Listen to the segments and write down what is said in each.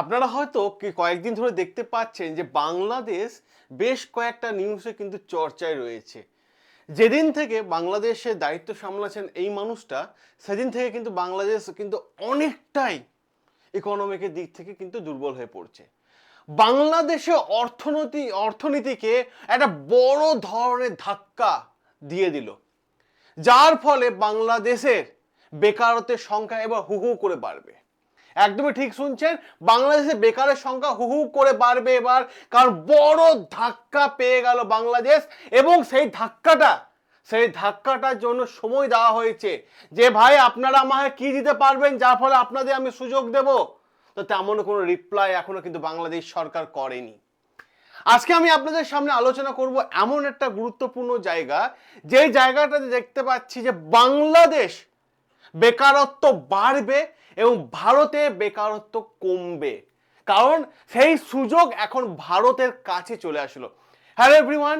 আপনারা হয়তো কয়েকদিন ধরে দেখতে পাচ্ছেন যে বাংলাদেশ বেশ কয়েকটা নিউজে কিন্তু চর্চায় রয়েছে। যেদিন থেকে বাংলাদেশে দায়িত্ব সামলাচ্ছেন এই মানুষটা, সেদিন থেকে কিন্তু বাংলাদেশ কিন্তু অনেকটাই ইকোনমিকের দিক থেকে কিন্তু দুর্বল হয়ে পড়ছে। বাংলাদেশে অর্থনীতি, অর্থনীতিকে একটা বড় ধরনের ধাক্কা দিয়ে দিল। যার ফলে বাংলাদেশের বেকারত্বের সংখ্যা এবার হু হু করে বাড়বে। একদমই ঠিক শুনছেন। বাংলাদেশে বেকারের সংখ্যা হু হু করে বাড়বে এবার, কারণ বড় ধাক্কা পেয়ে গেল বাংলাদেশ এবং সেই ধাক্কাটা, সেই ধাক্কাটার জন্য সময় দেওয়া হয়েছে। যে ভাই, আপনারা আমাকে কি দিতে পারবেন? যার ফলে আপনাদের আমি সুযোগ দেব। তো তেমন কোনো রিপ্লাই এখনও কিন্তু বাংলাদেশ সরকার করেনি। আজকে আমি আপনাদের সামনে আলোচনা করব এমন একটা গুরুত্বপূর্ণ জায়গা যে জায়গাটাতে দেখতে পাচ্ছি যে বাংলাদেশ বেকারত্ব বাড়বে এবং ভারতে বেকারত্ব কমবে। কারণ সেই সুযোগ এখন ভারতের কাছে চলে আসলো। হ্যালো এভরিওয়ান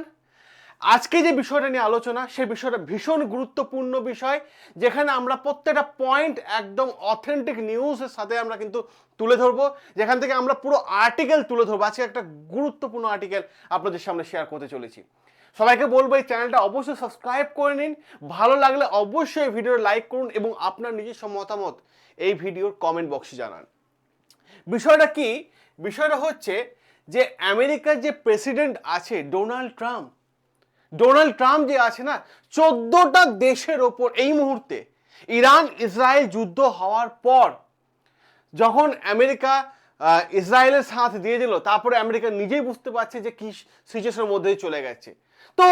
আজকে যে বিষয়টা নিয়ে আলোচনা সেই বিষয়টা ভীষণ গুরুত্বপূর্ণ বিষয়, যেখানে আমরা প্রত্যেকটা পয়েন্ট একদম অথেন্টিক নিউজের সাথে আমরা কিন্তু তুলে ধরবো, যেখান থেকে আমরা পুরো আর্টিকেল তুলে ধরবো। আজকে একটা গুরুত্বপূর্ণ আর্টিকেল আপনাদের সামনে শেয়ার করতে চলেছি। সবাইকে বলব এই চ্যানেলটা অবশ্যই সাবস্ক্রাইব করে নিন। ভালো লাগলে অবশ্যই ভিডিও লাইক করুন এবং আপনার নিজস্ব মতামত এই ভিডিওর কমেন্ট বক্সে জানান। বিষয়টা কি? বিষয়টা হচ্ছে যে আমেরিকার যে প্রেসিডেন্ট আছে ডোনাল্ড ট্রাম্প ডোনাল্ড ট্রাম্প যে আছে না, চোদ্দটা দেশের ওপর এই মুহূর্তে ইরান ইসরায়েল যুদ্ধ হওয়ার পর যখন আমেরিকা ইসরায়েলের সাথ দিয়ে দিল, তারপরে আমেরিকা নিজেই বুঝতে পারছে যে কি সিচুয়েশনের মধ্যে চলে গেছে। তো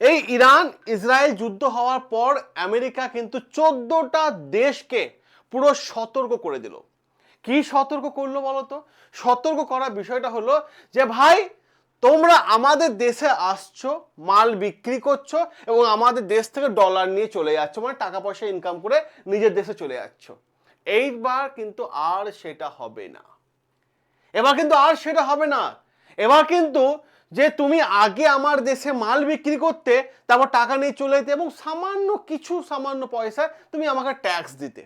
এই ইরান ইসরায়েল যুদ্ধ হওয়ার পর আমেরিকা কিন্তু চোদ্দটা দেশকে পুরো সতর্ক করে দিল। কি সতর্ক করল বলতো? সতর্ক করার বিষয়টা হলো যে, ভাই, তোমরা আমাদের দেশে আসছো, মাল বিক্রি করছ এবং আমাদের দেশ থেকে ডলার নিয়ে চলে যাচ্ছ মানে টাকা পয়সা ইনকাম করে নিজের দেশে চলে যাচ্ছ। এইবার কিন্তু আর সেটা হবে না। এবার কিন্তু আর সেটা হবে না। এবার কিন্তু যে তুমি আগে আমার দেশে মাল বিক্রি করতে, তারপর টাকা নিয়ে চলে যেতে এবং সামান্য কিছু সামান্য পয়সা তুমি আমাকে ট্যাক্স দিতে।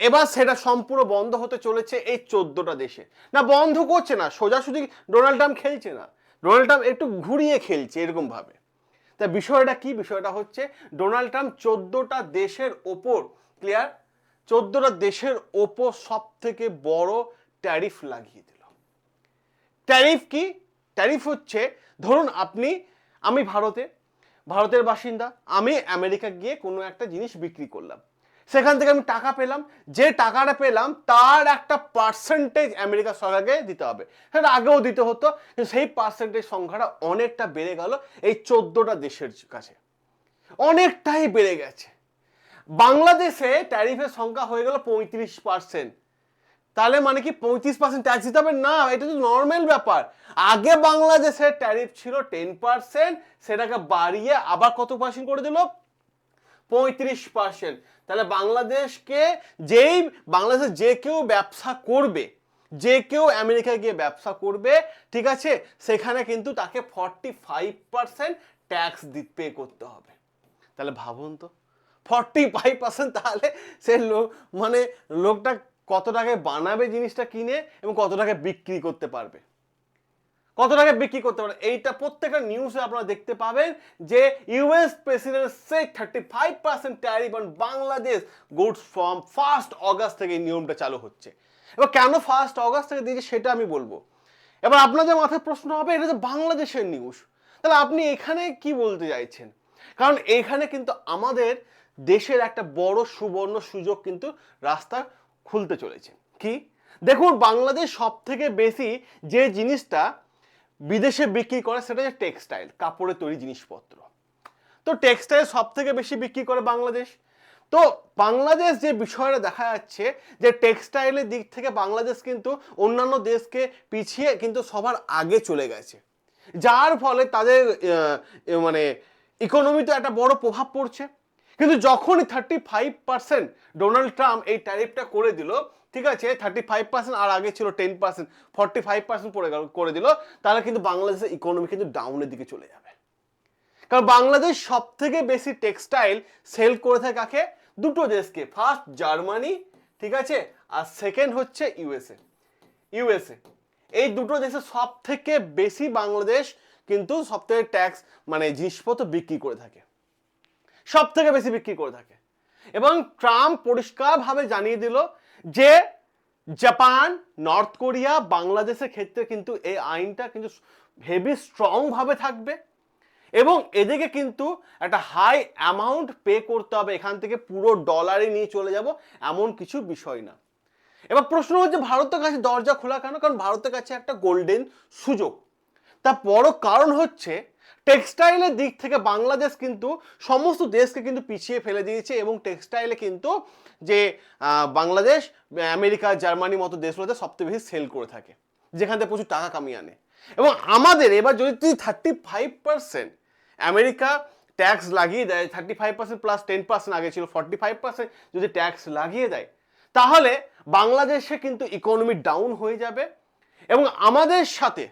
এবার সেটা সম্পূর্ণ বন্ধ হতে চলেছে এই চোদ্দোটা দেশে। না, বন্ধ করছে না, সোজাসুজি ডোনাল্ড ট্রাম্প খেলছে না। ডোনাল্ড ট্রাম্প একটু ঘুরিয়ে খেলছে এরকমভাবে। তা বিষয়টা কি? বিষয়টা হচ্ছে ডোনাল্ড ট্রাম্প চোদ্দটা দেশের ওপর ক্লিয়ার চোদ্দোটা দেশের ওপর সব থেকে বড় ট্যারিফ লাগিয়ে দিল। ট্যারিফ কি? ট্যারিফ হচ্ছে, ধরুন আপনি, আমি ভারতে, ভারতের বাসিন্দা, আমি আমেরিকা গিয়ে কোনো একটা জিনিস বিক্রি করলাম। সেখান থেকে আমি টাকা পেলাম, যে টাকাটা পেলাম, তার একটা পার্সেন্টেজ আমেরিকা সরকারকে দিতে হবে। সেটা আগেও দিতে হতো, কিন্তু সেই পার্সেন্টেজ সংখ্যাটা অনেকটা বেড়ে গেল এই চোদ্দোটা দেশের কাছে। অনেকটাই বেড়ে গেছে। বাংলাদেশে ট্যারিফের সংখ্যা হয়ে গেল পঁয়ত্রিশ পার্সেন্ট তাহলে মানে কি পঁয়ত্রিশ পার্সেন্ট ট্যাক্স দিতে হবে? না, এটা তো নর্মাল ব্যাপার। আগে বাংলাদেশের ট্যারিফ ছিল টেন পার্সেন্ট সেটাকে বাড়িয়ে আবার কত পার্সেন্ট করে দিল? পঁয়ত্রিশ পার্সেন্ট তাহলে বাংলাদেশকে যেই বাংলাদেশে যে কেউ ব্যবসা করবে, যে কেউ আমেরিকায় গিয়ে ব্যবসা করবে, ঠিক আছে? সেখানে কিন্তু তাকে forty five percent tax pay করতে হবে। তাহলে ভাবুন তো ফর্টি ফাইভ পার্সেন্ট তাহলে সে লোক মানে লোকটা কত টাকায় বানাবে জিনিসটা কিনে এবং কত টাকায় বিক্রি করতে পারবে। কত টাকা বিক্রি করতে পারে এইটা প্রত্যেকটা নিউজে আপনারা দেখতে পাবেন যে US president say thirty five percent tariff on Bangladesh goods from first August থেকে এই নিয়মটা চালু হচ্ছে। এবার কেন ফার্স্ট অগাস্ট থেকে দিয়েছে সেটা আমি বলব। এবার আপনাদের মাথায় প্রশ্ন হবে, এটা তো বাংলাদেশের নিউজ তাহলে আপনি এখানে কি বলতে চাইছেন? কারণ এখানে কিন্তু আমাদের দেশের একটা বড় সুবর্ণ সুযোগ কিন্তু রাস্তা খুলতে চলেছে। কি? দেখুন, বাংলাদেশ সব থেকে বেশি যে জিনিসটা বিদেশে বিক্রি করে সেটা হচ্ছে টেক্সটাইল, কাপড়ের তৈরি জিনিসপত্র। তো টেক্সটাইল সব থেকে বেশি বিক্রি করে বাংলাদেশ। তো বাংলাদেশ যে বিষয়টা দেখা যাচ্ছে যে টেক্সটাইলের দিক থেকে বাংলাদেশ কিন্তু অন্যান্য দেশকে পিছিয়ে কিন্তু সবার আগে চলে গেছে। যার ফলে তাদের মানে ইকোনমিতে একটা বড় প্রভাব পড়ছে। কিন্তু যখনই thirty five percent Donald Trump এই ট্যারিফটা করে দিল, ঠিক আছে থার্টি ফাইভ পার্সেন্ট আর আগে ছিল ten percent forty five percent পড়ে গেল, করে দিল, তাহলে কিন্তু বাংলাদেশের ইকোনমি কিন্তু ডাউনের দিকে চলে যাবে। কারণ বাংলাদেশ সব থেকে বেশি টেক্সটাইল সেল করে থাকে কাকে? দুটো দেশকে ফার্স্ট জার্মানি, ঠিক আছে, আর সেকেন্ড হচ্ছে ইউএসএ ইউএসএ এই দুটো দেশে সব থেকে বেশি বাংলাদেশ কিন্তু সব থেকে ট্যাক্স মানে জিনিসপত্র বিক্রি করে থাকে। সব থেকে বেশি বিক্রি করে থাকে। এবং ট্রাম্প পরিষ্কারভাবে জানিয়ে দিল যে জাপান, নর্থ কোরিয়া, বাংলাদেশের ক্ষেত্রে কিন্তু এই আইনটা কিন্তু হেভি স্ট্রংভাবে থাকবে। এবং এদিকে কিন্তু একটা হাই অ্যামাউন্ট পে করতে হবে। এখান থেকে পুরো ডলারে নিয়ে চলে যাব, এমন কিছু বিষয় না। এবার প্রশ্ন হচ্ছে, ভারতের কাছে দরজা খোলা কেন? কারণ ভারতের কাছে একটা গোল্ডেন সুযোগ। তার বড় কারণ হচ্ছে টেক্সটাইলের দিক থেকে বাংলাদেশ কিন্তু সমস্ত দেশকে কিন্তু পিছিয়ে ফেলে দিয়েছে এবং টেক্সটাইলে কিন্তু যে বাংলাদেশ, আমেরিকা জার্মানি মতো দেশগুলোতে সবচেয়ে বেশি সেল করে থাকে, যেখান থেকে প্রচুর টাকা কামিয়ে আনে। এবং আমাদের এবার যদি তুই thirty five percent America tax লাগিয়ে দেয় thirty five percent plus ten percent আগে ছিল ফর্টি ফাইভ পার্সেন্ট যদি ট্যাক্স লাগিয়ে দেয়, তাহলে বাংলাদেশে কিন্তু ইকোনমি ডাউন হয়ে যাবে। এবং আমাদের সাথে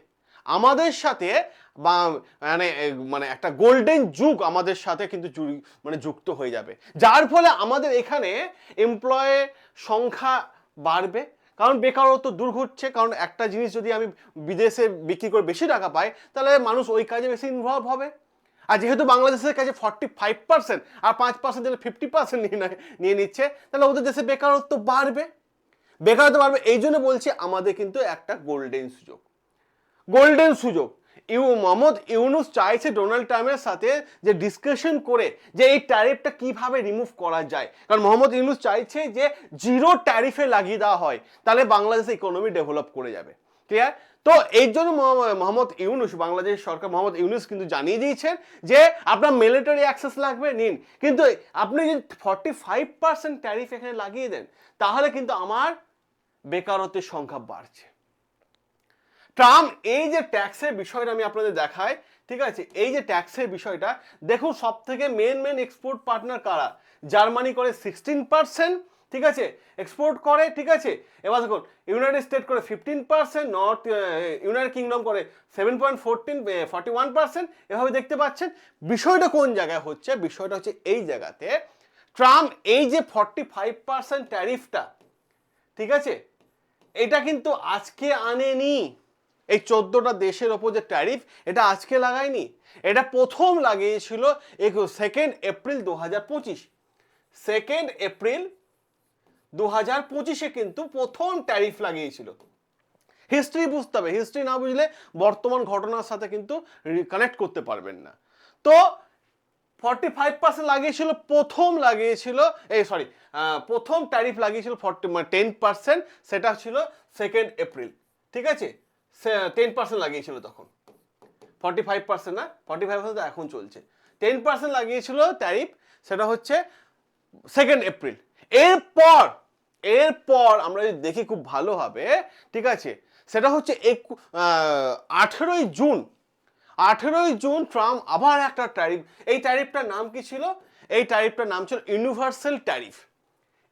আমাদের সাথে বা মানে মানে একটা গোল্ডেন যুগ আমাদের সাথে কিন্তু মানে যুক্ত হয়ে যাবে। যার ফলে আমাদের এখানে এমপ্লয় সংখ্যা বাড়বে। কারণ বেকারত্ব দূর ঘটছে। কারণ একটা জিনিস যদি আমি বিদেশে বিক্রি করে বেশি টাকা পাই, তাহলে মানুষ ওই কাজে বেশি ইনভলভ হবে। আর যেহেতু বাংলাদেশের কাছে ফর্টি ফাইভ পার্সেন্ট আর পাঁচ পার্সেন্ট দিলে ফিফটি পার্সেন্ট নেয়- নিয়ে নিচ্ছে, তাহলে ওদের দেশে বেকারত্ব বাড়বে। বেকারত্ব বাড়বে। এই জন্য বলছি আমাদের কিন্তু একটা গোল্ডেন সুযোগ। গোল্ডেন সুযোগ। ইউ মোহাম্মদ ইউনুস চাইছে ডোনাল্ড ট্রাম্পের সাথে যে ডিসকাশন করে যে এই ট্যারিফটা কীভাবে রিমুভ করা যায়। কারণ মোহাম্মদ ইউনুস চাইছে যে জিরো ট্যারিফে লাগিয়ে দেওয়া হয়, তাহলে বাংলাদেশের ইকোনমি ডেভেলপ করে যাবে। ক্লিয়ার তো এই জন্য মোহাম্মদ- ইউনুস, বাংলাদেশ সরকার মোহাম্মদ ইউনুস কিন্তু জানিয়ে দিয়েছেন যে আপনার মিলিটারি অ্যাক্সেস লাগবে, নিন। কিন্তু আপনি যদি ফর্টি ফাইভ পার্সেন্ট ট্যারিফ এখানে লাগিয়ে দেন, তাহলে কিন্তু আমার বেকারত্বের সংখ্যা বাড়ছে। ট্রাম্প এই যে ট্যাক্সের বিষয়টা আমি আপনাদের দেখাই, ঠিক আছে? এই যে ট্যাক্সের বিষয়টা, দেখুন সব থেকে মেন মেন এক্সপোর্ট পার্টনার কারা? জার্মানি করে সিক্সটিন পার্সেন্ট ঠিক আছে? এক্সপোর্ট করে, ঠিক আছে? এবার দেখুন ইউনাইটেড স্টেট করে fifteen percent North United Kingdom করে seven point fourteen forty one percent এভাবে দেখতে পাচ্ছেন? বিষয়টা কোন জায়গায় হচ্ছে? বিষয়টা হচ্ছে এই জায়গাতে ট্রাম্প এই যে ফর্টি ফাইভ পার্সেন্ট ট্যারিফটা ঠিক আছে? এটা কিন্তু আজকে আনেনি। এই চোদ্দটা দেশের ওপর যে ট্যারিফ, এটা আজকে লাগায়নি। এটা প্রথম লাগিয়েছিল সেকেন্ড এপ্রিল দু হাজার পঁচিশ। সেকেন্ড এপ্রিল দু হাজার পঁচিশে কিন্তু প্রথম ট্যারিফ লাগিয়েছিল। হিস্ট্রি বুঝতে হবে, হিস্ট্রি না বুঝলে বর্তমান ঘটনার সাথে কিন্তু কানেক্ট করতে পারবেন না। তো ফর্টি ফাইভ পার্সেন্ট লাগিয়েছিল, প্রথম লাগিয়েছিল, এই সরি প্রথম ট্যারিফ লাগিয়েছিল ফর্টি মানে টেন পার্সেন্ট সেটা ছিল সেকেন্ড এপ্রিল ঠিক আছে? টেন পার্সেন্ট লাগিয়েছিল তখন। ফর্টি ফাইভ পার্সেন্ট না ফর্টি ফাইভ পার্সেন্ট এখন চলছে। টেন পার্সেন্ট লাগিয়েছিল ট্যারিফ সেটা হচ্ছে সেকেন্ড এপ্রিল এরপর এরপর আমরা যদি দেখি খুব ভালোভাবে ঠিক আছে? সেটা হচ্ছে আঠেরোই জুন। আঠেরোই জুন ট্রাম্প আবার একটা ট্যারিফ এই ট্যারিফটার নাম কি ছিল? এই ট্যারিফটার নাম ছিল ইউনিভার্সাল ট্যারিফ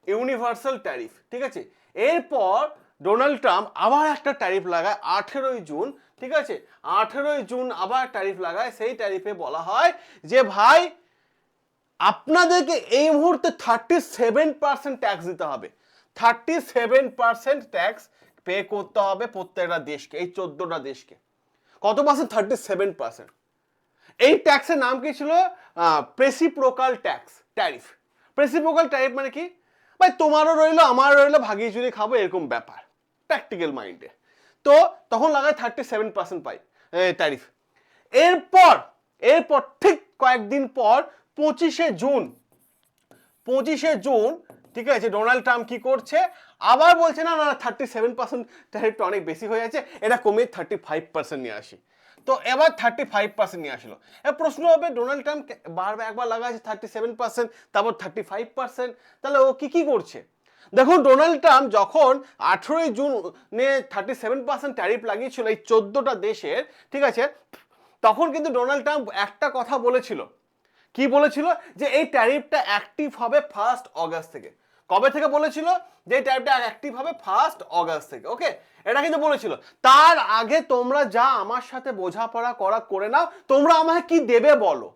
ইউনিভার্সাল ট্যারিফ ঠিক আছে? এরপর ডোনাল্ড ট্রাম্প আবার একটা ট্যারিফ লাগায় আঠেরোই জুন, ঠিক আছে? আঠেরোই জুন আবার ট্যারিফ লাগায়, সেই ট্যারিফে বলা হয় যে, ভাই, আপনাদেরকে এই মুহূর্তে থার্টি সেভেন পার্সেন্ট ট্যাক্স দিতে হবে। Thirty seven percent tax pay করতে হবে প্রত্যেকটা দেশকে, এই চোদ্দটা দেশকে। কত পার্সেন্ট থার্টি সেভেন পার্সেন্ট এই ট্যাক্সের নাম কি ছিল? Reciprocal tax tariff reciprocal tariff মানে কি? ভাই, তোমারও রইল, আমারও রইল, ভাগিয়ে চুরি খাব, এরকম ব্যাপার। প্র্যাকটিক্যাল মাইন্ডে তো তখন লাগায় থার্টি সেভেন পার্সেন্ট পাই ট্যারিফ এরপর এরপর ঠিক কয়েকদিন পর, পঁচিশে জুন পঁচিশে জুন, ঠিক আছে, ডোনাল্ড ট্রাম্প কি করছে? আবার বলছে, না না থার্টি সেভেন পার্সেন্ট ট্যারিফটা অনেক বেশি হয়ে যাচ্ছে, এটা কমিয়ে থার্টি ফাইভ পার্সেন্ট নিয়ে আসি। তো এবার থার্টি ফাইভ পার্সেন্ট নিয়ে আসলো। এবার প্রশ্ন হবে, ডোনাল্ড ট্রাম্প বারবার একবার লাগাচ্ছে থার্টি সেভেন পার্সেন্ট তারপর থার্টি ফাইভ পার্সেন্ট তাহলে ও কি কি করছে? দেখুন ডোনাল্ড ট্রাম্প যখন আঠেরোই জুনে থার্টি সেভেন পার্সেন্ট ট্যারিফ লাগিয়েছিল এই চোদ্দোটা দেশের, ঠিক আছে, তখন কিন্তু ডোনাল্ড ট্রাম্প একটা কথা বলেছিল। কি বলেছিল? যে এই ট্যারিফটা অ্যাক্টিভ হবে ফার্স্ট অগাস্ট থেকে। কবে থেকে বলেছিল? যে এই ট্যারিফটা অ্যাক্টিভ হবে ফার্স্ট অগাস্ট থেকে ওকে এটা কিন্তু বলেছিল। তার আগে তোমরা যা আমার সাথে বোঝাপড়া করা করে নাও, তোমরা আমাকে কি দেবে বলো?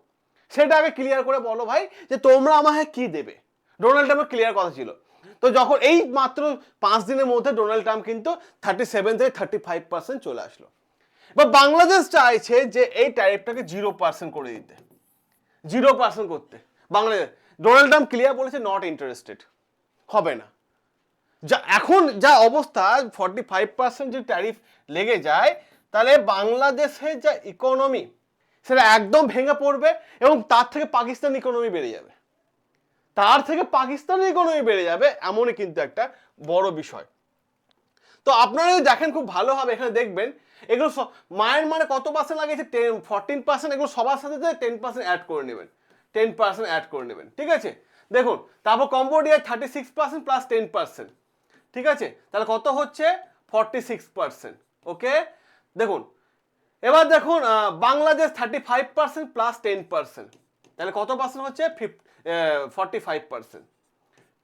সেটা আগে ক্লিয়ার করে বলো ভাই, যে তোমরা আমাকে কি দেবে? ডোনাল্ড ট্রাম্পের ক্লিয়ার কথা ছিল। তো যখন এই মাত্র পাঁচ দিনের মধ্যে ডোনাল্ড ট্রাম্প কিন্তু থার্টি সেভেন থেকে থার্টি ফাইভ পার্সেন্ট চলে আসলো। বা বাংলাদেশ চাইছে যে এই ট্যারিফটাকে জিরো পার্সেন্ট করে দিতে। জিরো পার্সেন্ট করতে। বাংলাদেশ ডোনাল্ড ট্রাম্প ক্লিয়ার বলেছে নট ইন্টারেস্টেড হবে না। যা এখন যা অবস্থা ফর্টি ফাইভ পার্সেন্ট যদি ট্যারিফ লেগে যায়, তাহলে বাংলাদেশের যা ইকোনমি সেটা একদম ভেঙে পড়বে এবং তার থেকে পাকিস্তান ইকোনমি বেড়ে যাবে। তার থেকে পাকিস্তানের ইকোনমি বেড়ে যাবে এমনই কিন্তু একটা বড় বিষয়। তো আপনারা যদি দেখেন খুব ভালো হবে, এখানে দেখবেন। এগুলো স- মানে কত পার্সেন্ট লাগিয়েছে? টেন ফোরটিন পার্সেন্ট এগুলো সবার সাথে টেন পার্সেন্ট অ্যাড করে নেবেন। টেন পার্সেন্ট অ্যাড করে নেবেন, ঠিক আছে? দেখুন, তারপর কম্বোডিয়ায় thirty six percent plus ten percent ঠিক আছে? তাহলে কত হচ্ছে? ফর্টি সিক্স পার্সেন্ট ওকে দেখুন, এবার দেখুন Bangladesh thirty five percent plus ten percent তাহলে কত পার্সেন্ট হচ্ছে? ফিফ ফর্টি ফাইভ পার্সেন্ট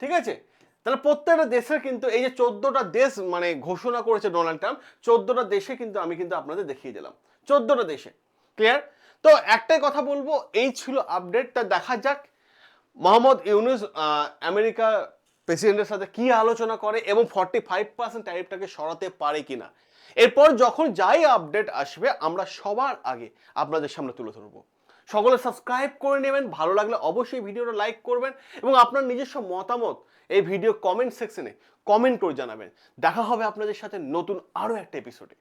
ঠিক আছে? তাহলে প্রত্যেকটা দেশের কিন্তু এই যে চোদ্দটা দেশ মানে ঘোষণা করেছে ডোনাল্ড ট্রাম্প চোদ্দটা দেশে কিন্তু আমি কিন্তু আপনাদের দেখিয়ে দিলাম। চোদ্দটা দেশে। ক্লিয়ার তো একটাই কথা বলব, এই ছিল আপডেটটা দেখা যাক মোহাম্মদ ইউনুস আমেরিকা প্রেসিডেন্টের সাথে কি আলোচনা করে এবং ফর্টি ফাইভ পার্সেন্ট ট্যারিফটাকে সরাতে পারে কিনা। এরপর যখন যাই আপডেট আসবে, আমরা সবার আগে আপনাদের সামনে তুলে ধরবো। সকলে সাবস্ক্রাইব করে নেবেন। ভালো লাগলে অবশ্যই ভিডিওটা লাইক করবেন এবং আপনার নিজস্ব মতামত এই ভিডিও কমেন্ট সেকশনে কমেন্ট করে জানাবেন। দেখা হবে আপনাদের সাথে নতুন আরও একটা এপিসোডে